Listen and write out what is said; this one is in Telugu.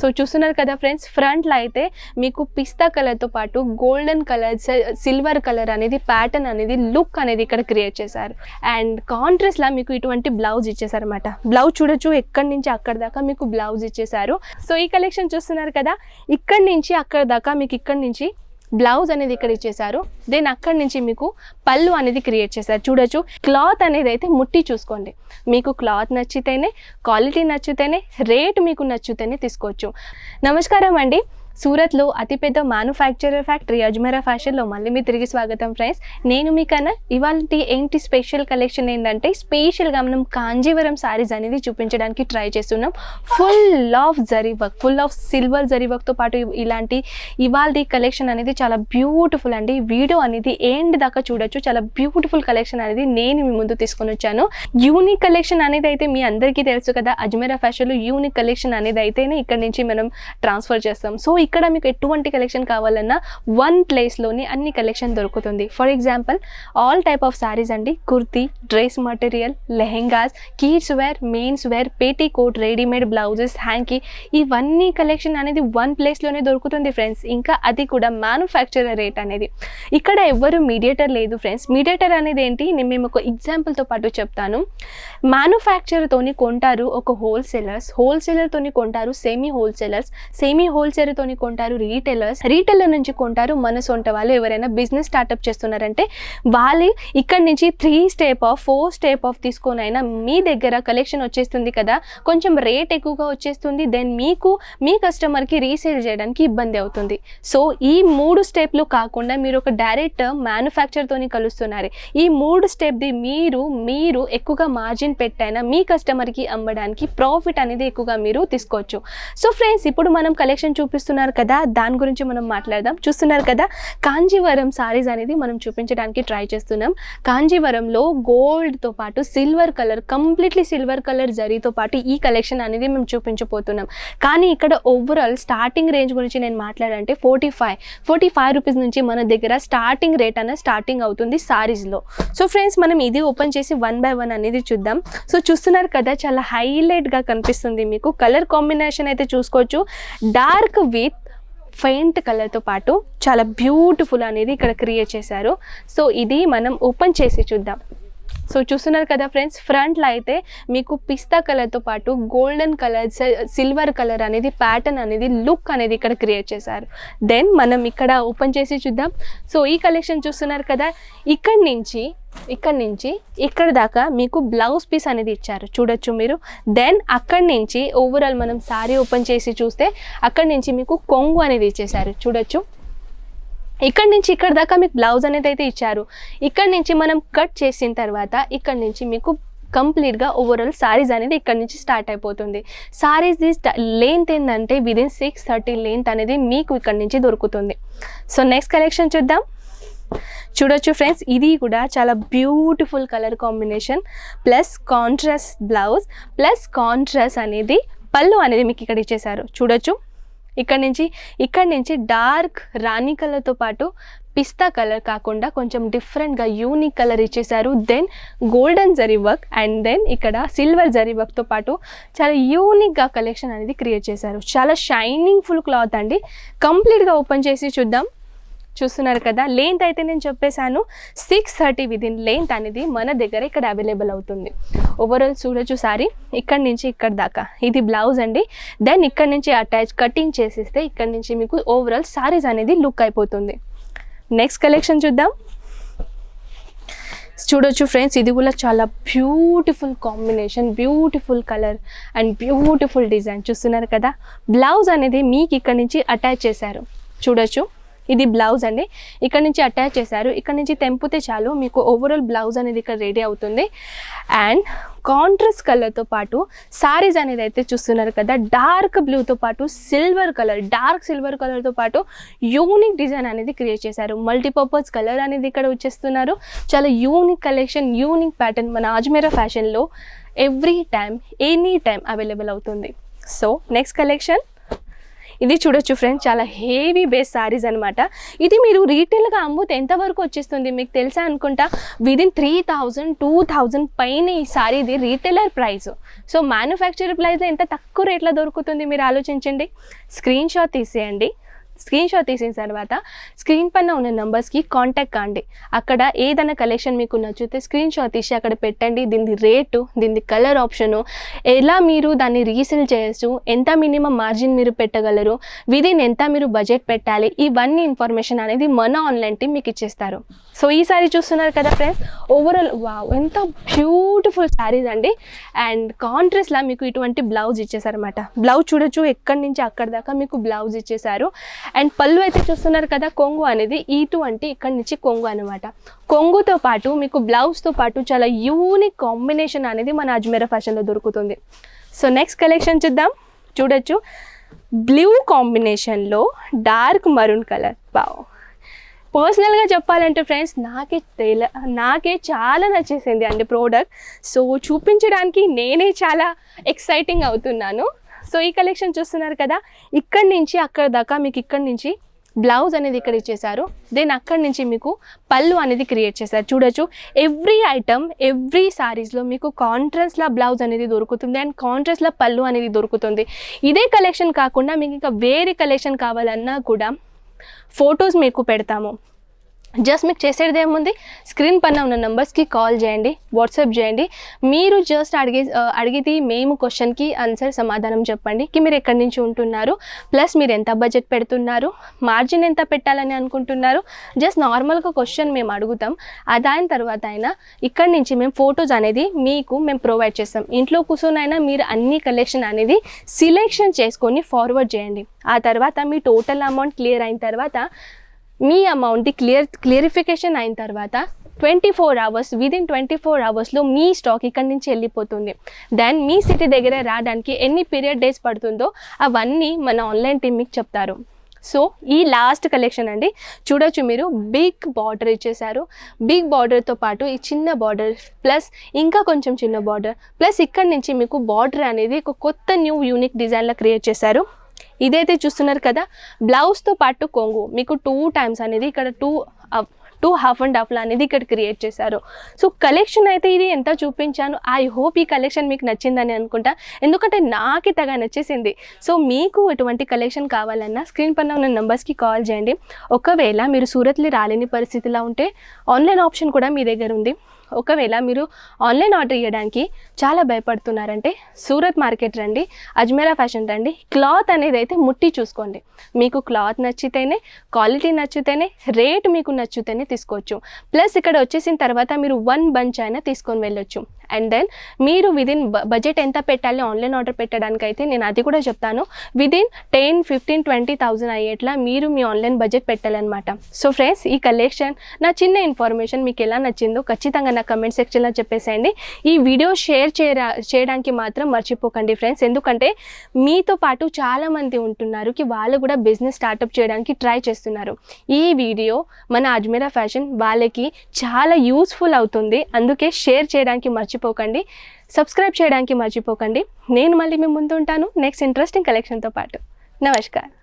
సో చూస్తున్నారు కదా ఫ్రెండ్స్ ఫ్రంట్లో అయితే మీకు పిస్తా కలర్తో పాటు గోల్డెన్ కలర్ సిల్వర్ కలర్ అనేది ప్యాటర్న్ అనేది లుక్ అనేది ఇక్కడ క్రియేట్ చేశారు. అండ్ కాంట్రాస్ట్లా మీకు ఇటువంటి బ్లౌజ్ ఇచ్చేసారనమాట బ్లౌజ్ చూడొచ్చు ఎక్కడి నుంచి అక్కడ దాకా మీకు బ్లౌజ్ ఇచ్చేసారు సో ఈ కలెక్షన్ చూస్తున్నారు కదా ఇక్కడి నుంచి అక్కడ దాకా మీకు ఇక్కడి నుంచి బ్లౌజ్ అనేది ఇక్కడ ఇచ్చేసారు దెన్ అక్కడి నుంచి మీకు పళ్ళు అనేది క్రియేట్ చేశారు. చూడొచ్చు. క్లాత్ అనేది అయితే ముట్టి చూసుకోండి. మీకు క్లాత్ నచ్చితేనే క్వాలిటీ నచ్చితేనే రేట్ మీకు నచ్చితేనే తీసుకోవచ్చు. నమస్కారం అండి. సూరత్లో అతిపెద్ద మ్యానుఫ్యాక్చరర్ ఫ్యాక్టరీ అజ్మేరా ఫ్యాషన్లో మళ్ళీ మీ తిరిగి స్వాగతం ఫ్రెండ్స్ నేను మీకన్నా ఇవాళ ఏంటి స్పెషల్ కలెక్షన్ ఏంటంటే స్పెషల్గా మనం కాంజీవరం శారీస్ అనేది చూపించడానికి ట్రై చేస్తున్నాం. Full of zari work full of silver zari వర్క్తో పాటు ఇలాంటి ఇవాళ కలెక్షన్ అనేది చాలా బ్యూటిఫుల్ అండి. వీడియో అనేది ఏంటి దాకా చూడొచ్చు. చాలా బ్యూటిఫుల్ కలెక్షన్ అనేది నేను మీ ముందు తీసుకొని వచ్చాను. యూనిక్ కలెక్షన్ అనేది అయితే మీ అందరికీ తెలుసు కదా. అజ్మేరా ఫ్యాషన్లో యూనిక్ కలెక్షన్ అనేది అయితేనే ఇక్కడ నుంచి మనం ట్రాన్స్ఫర్ చేస్తాం. సో ఇక్కడ మీకు ఎటువంటి కలెక్షన్ కావాలన్నా వన్ ప్లేస్లోనే అన్ని కలెక్షన్ దొరుకుతుంది. For example all type of saris అండి. Kurti dress material lehengas kids wear mens wear petticoat readymade blouses hanky ఇవన్నీ కలెక్షన్ అనేది వన్ ప్లేస్లోనే దొరుకుతుంది ఫ్రెండ్స్ ఇంకా అది కూడా మ్యానుఫ్యాక్చరర్ రేట్ అనేది. ఇక్కడ ఎవ్వరు మీడియేటర్ లేదు ఫ్రెండ్స్ మీడియేటర్ అనేది ఏంటి? నేను మేము ఒక ఎగ్జాంపుల్తో పాటు చెప్తాను. మ్యానుఫ్యాక్చర్తోని కొంటారు ఒక హోల్సేలర్స్ హోల్సేలర్తోని కొంటారు సెమీ హోల్సేలర్స్ సెమీ హోల్సేలర్తోని కొంటారు రీటైలర్స్ రీటైలర్ నుంచి కొంటారు. మన సొంత వాళ్ళు ఎవరైనా బిజినెస్ స్టార్ట్అప్ చేస్తున్నారంటే వాళ్ళు ఇక్కడ నుంచి three step off four step off తీసుకొని అయినా మీ దగ్గర కలెక్షన్ వచ్చేస్తుంది కదా. కొంచెం రేట్ ఎక్కువగా వచ్చేస్తుంది. దెన్ మీకు మీ కస్టమర్కి రీసేల్ చేయడానికి ఇబ్బంది అవుతుంది. సో ఈ మూడు స్టెప్లు కాకుండా మీరు ఒక డైరెక్ట్ మ్యానుఫ్యాక్చర్తోని కలుస్తున్నారు. ఈ మూడు స్టెప్ది మీరు మీరు ఎక్కువగా మార్జిన్ పెట్టైనా మీ కస్టమర్కి అమ్మడానికి ప్రాఫిట్ అనేది ఎక్కువగా మీరు తీసుకోవచ్చు. సో ఫ్రెండ్స్ ఇప్పుడు మనం కలెక్షన్ చూపిస్తున్న చూస్తున్నారు కదా దాని గురించి మనం మాట్లాడదాం. చూస్తున్నారు కదా కాంజీవరం సారీస్ అనేది మనం చూపించడానికి ట్రై చేస్తున్నాం. కాంజీవరంలో గోల్డ్తో పాటు silver colour completely silver colour జరీతో పాటు ఈ కలెక్షన్ అనేది మేము చూపించబోతున్నాం. కానీ ఇక్కడ ఓవరాల్ స్టార్టింగ్ రేంజ్ గురించి నేను మాట్లాడంటే forty five forty five rupees నుంచి మన దగ్గర స్టార్టింగ్ రేట్ అనేది స్టార్టింగ్ అవుతుంది సారీస్లో సో ఫ్రెండ్స్ మనం ఇది ఓపెన్ చేసి వన్ బై వన్ అనేది చూద్దాం. సో చూస్తున్నారు కదా చాలా హైలైట్గా కనిపిస్తుంది మీకు. కలర్ కాంబినేషన్ అయితే చూసుకోవచ్చు. డార్క్ విత్ ఫెయింట్ కలర్తో పాటు చాలా బ్యూటిఫుల్ అనేది ఇక్కడ క్రియేట్ చేశారు. సో ఇది మనం ఓపెన్ చేసి చూద్దాం. సో చూస్తున్నారు కదా ఫ్రెండ్స్ ఫ్రంట్లో అయితే మీకు పిస్తా కలర్తో పాటు గోల్డెన్ కలర్ సిల్వర్ కలర్ అనేది ప్యాటర్న్ అనేది లుక్ అనేది ఇక్కడ క్రియేట్ చేశారు. దెన్ మనం ఇక్కడ ఓపెన్ చేసి చూద్దాం. సో ఈ కలెక్షన్ చూస్తున్నారు కదా ఇక్కడి నుంచి ఇక్కడ నుంచి ఇక్కడ దాకా మీకు బ్లౌజ్ పీస్ అనేది ఇచ్చారు. చూడొచ్చు మీరు. దెన్ అక్కడి నుంచి ఓవరాల్ మనం శారీ ఓపెన్ చేసి చూస్తే అక్కడి నుంచి మీకు కొంగు అనేది ఇచ్చేసారు చూడొచ్చు. ఇక్కడ నుంచి ఇక్కడ దాకా మీకు బ్లౌజ్ అనేది అయితే ఇచ్చారు. ఇక్కడ నుంచి మనం కట్ చేసిన తర్వాత ఇక్కడ నుంచి మీకు కంప్లీట్గా ఓవరాల్ సారీస్ అనేది ఇక్కడ నుంచి స్టార్ట్ అయిపోతుంది. సారీస్ లెంత్ ఏంటంటే విదిన్ సిక్స్ థర్టీ లెంత్ అనేది మీకు ఇక్కడ నుంచి దొరుకుతుంది. సో నెక్స్ట్ కలెక్షన్ చూద్దాం. చూడొచ్చు ఫ్రెండ్స్ ఇది కూడా చాలా beautiful colour combination plus contrast blouse plus contrast అనేది పళ్ళు అనేది మీకు ఇక్కడ ఇచ్చేసారు చూడొచ్చు. ఇక్కడ నుంచి ఇక్కడ నుంచి డార్క్ రాణి కలర్తో పాటు పిస్తా కలర్ కాకుండా కొంచెం డిఫరెంట్గా యూనిక్ కలర్ ఇచ్చేసారు then golden zari work and then ఇక్కడ సిల్వర్ జరీ వర్క్తో పాటు చాలా యూనిక్గా కలెక్షన్ అనేది క్రియేట్ చేశారు. చాలా షైనింగ్ ఫుల్ క్లాత్ అండి. కంప్లీట్గా ఓపెన్ చేసి చూద్దాం. చూస్తున్నారు కదా. లెంత్ అయితే నేను చెప్పేశాను. సిక్స్ థర్టీ విదిన్ లెంత్ అనేది మన దగ్గర ఇక్కడ అవైలబుల్ అవుతుంది. ఓవరాల్ చూడొచ్చు సారీ. ఇక్కడ నుంచి ఇక్కడ దాకా. ఇది బ్లౌజ్ అండి. దెన్ ఇక్కడ నుంచి అటాచ్ కటింగ్ చేసేస్తే ఇక్కడ నుంచి మీకు ఓవరాల్ సారీస్ అనేది లుక్ అయిపోతుంది. నెక్స్ట్ కలెక్షన్ చూద్దాం. చూడొచ్చు ఫ్రెండ్స్ ఇది కూడా చాలా beautiful combination beautiful colour and beautiful design చూస్తున్నారు కదా? బ్లౌజ్ అనేది మీకు ఇక్కడ నుంచి అటాచ్ చేశారు. చూడొచ్చు. ఇది బ్లౌజ్ అండి. ఇక్కడ నుంచి అటాచ్ చేశారు. ఇక్కడ నుంచి తెంపితే చాలు. మీకు ఓవరాల్ బ్లౌజ్ అనేది ఇక్కడ రెడీ అవుతుంది. అండ్ కాంట్రాస్ట్ కలర్తో పాటు సారీస్ అనేది అయితే చూస్తున్నారు కదా. డార్క్ బ్లూతో పాటు సిల్వర్ కలర్ డార్క్ సిల్వర్ కలర్తో పాటు యూనిక్ డిజైన్ అనేది క్రియేట్ చేశారు. మల్టీపర్పస్ కలర్ అనేది ఇక్కడ వచ్చేస్తున్నారు. చాలా యూనిక్ కలెక్షన్ యూనిక్ ప్యాటర్న్ మన అజ్మేరా ఫ్యాషన్లో every time any time available అవుతుంది. సో నెక్స్ట్ కలెక్షన్ ఇది చూడొచ్చు ఫ్రెండ్స్ చాలా హెవీ బేస్ సారీస్ అనమాట ఇది మీరు రీటైల్గా అమ్ముతే ఎంతవరకు వచ్చేస్తుంది మీకు తెలుసా అనుకుంటా? Within three thousand two thousand పైన ఈ సారీది retailer price so manufacture price ఎంత తక్కువ రేట్లో దొరుకుతుంది మీరు ఆలోచించండి. స్క్రీన్ షాట్ తీసేయండి. స్క్రీన్ షాట్ తీసిన తర్వాత స్క్రీన్ పైన ఉన్న నెంబర్స్కి కాంటాక్ట్ కాండి. అక్కడ ఏదైనా కలెక్షన్ మీకు నచ్చితే స్క్రీన్ షాట్ తీసి అక్కడ పెట్టండి. దీని రేటు దీని కలర్ ఆప్షను ఎలా మీరు దాన్ని రీసేల్ చేయొచ్చు ఎంత మినిమం మార్జిన్ మీరు పెట్టగలరు విదిన్ ఎంత మీరు బడ్జెట్ పెట్టాలి ఇవన్నీ ఇన్ఫర్మేషన్ అనేది మన ఆన్లైన్ టీం మీకు ఇచ్చేస్తారు. సో ఈ చూస్తున్నారు కదా ఫ్రెండ్స్ ఓవరాల్ వావ్ ఎంత బ్యూటిఫుల్ శారీస్ అండి. అండ్ కాంట్రాస్ట్లా మీకు ఇటువంటి బ్లౌజ్ ఇచ్చేసారనమాట బ్లౌజ్ చూడొచ్చు ఎక్కడి నుంచి అక్కడి దాకా మీకు బ్లౌజ్ ఇచ్చేసారు. అండ్ పళ్ళు అయితే చూస్తున్నారు కదా కొంగు అనేది ఈటు అంటే ఇక్కడి నుంచి కొంగు అనమాట కొంగుతో పాటు మీకు బ్లౌజ్తో పాటు చాలా యూనిక్ కాంబినేషన్ అనేది మన అజ్మీరా ఫ్యాషన్లో దొరుకుతుంది. సో నెక్స్ట్ కలెక్షన్ చూద్దాం. చూడొచ్చు. బ్లూ కాంబినేషన్లో డార్క్ మరూన్ కలర్ బావ్ పర్సనల్గా చెప్పాలంటే ఫ్రెండ్స్ నాకే తెల నాకే చాలా నచ్చేసింది అండి ప్రోడక్ట్ సో చూపించడానికి నేనే చాలా ఎక్సైటింగ్ అవుతున్నాను. సో ఈ కలెక్షన్ చూస్తున్నారు కదా ఇక్కడి నుంచి అక్కడ దాకా మీకు ఇక్కడి నుంచి బ్లౌజ్ అనేది ఇక్కడ ఇచ్చేసారు దెన్ అక్కడి నుంచి మీకు పళ్ళు అనేది క్రియేట్ చేశారు. చూడొచ్చు ఎవ్రీ ఐటమ్ ఎవ్రీ సారీస్లో మీకు కాంట్రాస్ట్లా బ్లౌజ్ అనేది దొరుకుతుంది అండ్ కాంట్రాస్ట్లా పళ్ళు అనేది దొరుకుతుంది. ఇదే కలెక్షన్ కాకుండా మీకు ఇంకా వేరే కలెక్షన్ కావాలన్నా కూడా ఫొటోస్ మీకు పెడతాము. జస్ట్ మీకు చేసేది ఏముంది? స్క్రీన్ పైన ఉన్న నెంబర్స్కి కాల్ చేయండి వాట్సాప్ చేయండి. మీరు జస్ట్ అడిగే అడిగేది అడిగితే మేము క్వశ్చన్కి ఆన్సర్ సమాధానం చెప్పండి. కి మీరు ఎక్కడి నుంచి ఉంటున్నారు? ప్లస్ మీరు ఎంత బడ్జెట్ పెడుతున్నారు? మార్జిన్ ఎంత పెట్టాలని అనుకుంటున్నారు? జస్ట్ నార్మల్గా క్వశ్చన్ మేము అడుగుతాం. ఆ దాని తర్వాత అయినా ఇక్కడి నుంచి మేము ఫొటోస్ అనేది మీకు మేము ప్రొవైడ్ చేస్తాం. ఇంట్లో కూర్చొనైనా మీరు అన్ని కలెక్షన్ అనేది సిలెక్షన్ చేసుకొని ఫార్వర్డ్ చేయండి. ఆ తర్వాత మీ టోటల్ అమౌంట్ క్లియర్ అయిన తర్వాత మీ అమౌంట్ది క్లియర్ క్లియరిఫికేషన్ అయిన తర్వాత twenty four hours within twenty four అవర్స్లో మీ స్టాక్ ఇక్కడి నుంచి వెళ్ళిపోతుంది. దెన్ మీ సిటీ దగ్గర రావడానికి ఎన్ని పీరియడ్ డేస్ పడుతుందో అవన్నీ మన ఆన్లైన్ టీమ్ మీకు చెప్తారు. సో ఈ లాస్ట్ కలెక్షన్ అండి చూడొచ్చు మీరు బిగ్ బార్డర్ ఇచ్చేసారు బిగ్ బార్డర్తో పాటు ఈ చిన్న బార్డర్ ప్లస్ ఇంకా కొంచెం చిన్న బార్డర్ ప్లస్ ఇక్కడ నుంచి మీకు బార్డర్ అనేది ఒక కొత్త న్యూ యూనిక్ డిజైన్లో క్రియేట్ చేశారు. ఇదైతే చూస్తున్నారు కదా బ్లౌజ్తో పాటు కొంగు. మీకు టూ టైమ్స్ అనేది ఇక్కడ టూ టూ హాఫ్ అండ్ హాఫ్లో అనేది ఇక్కడ క్రియేట్ చేశారు. సో కలెక్షన్ అయితే ఇది ఎంత చూపించాను? ఐ హోప్ ఈ కలెక్షన్ మీకు నచ్చిందని అనుకుంటా. ఎందుకంటే నాకు తగా నచ్చేసింది. సో మీకు ఎటువంటి కలెక్షన్ కావాలన్నా స్క్రీన్ పైన ఉన్న నెంబర్స్కి కాల్ చేయండి. ఒకవేళ మీరు సూరత్లో రాలేని పరిస్థితిలో ఉంటే ఆన్లైన్ ఆప్షన్ కూడా మీ దగ్గర ఉంది. ఒకవేళ మీరు ఆన్లైన్ ఆర్డర్ చేయడానికి చాలా భయపడుతున్నారంటే సూరత్ మార్కెట్ రండి అజ్మేరా ఫ్యాషన్ రండి క్లాత్ అనేది అయితే ముట్టి చూసుకోండి. మీకు క్లాత్ నచ్చితేనే క్వాలిటీ నచ్చితేనే రేట్ మీకు నచ్చితేనే తీసుకోవచ్చు. ప్లస్ ఇక్కడ వచ్చేసిన తర్వాత మీరు వన్ బంచ్ అయినా తీసుకొని వెళ్ళొచ్చు. అండ్ దెన్ మీరు విదిన్ బడ్జెట్ ఎంత పెట్టాలి ఆన్లైన్ ఆర్డర్ పెట్టడానికి అయితే నేను అది కూడా చెప్తాను. Within ten fifteen twenty thousand అయ్యేట్లా మీరు మీ ఆన్లైన్ బడ్జెట్ పెట్టాలన్నమాట. సో ఫ్రెండ్స్ ఈ కలెక్షన్ నా చిన్న ఇన్ఫర్మేషన్ మీకు ఎలా నచ్చిందో ఖచ్చితంగా నా కమెంట్ సెక్షన్లో చెప్పేసేయండి. ఈ వీడియో షేర్ చేయరా చేయడానికి మాత్రం మర్చిపోకండి ఫ్రెండ్స్ ఎందుకంటే మీతో పాటు చాలామంది ఉంటున్నారు కి వాళ్ళు కూడా బిజినెస్ స్టార్టప్ చేయడానికి ట్రై చేస్తున్నారు. ఈ వీడియో మన అజ్మీరా ఫ్యాషన్ వాళ్ళకి చాలా యూస్ఫుల్ అవుతుంది. అందుకే షేర్ చేయడానికి మర్చిపోకండి. సబ్స్క్రైబ్ చేయడానికి మర్చిపోకండి. నేను మళ్ళీ మీ ముందు ఉంటాను. నెక్స్ట్ ఇంట్రెస్టింగ్ కలెక్షన్తో పాటు. నమస్కారం.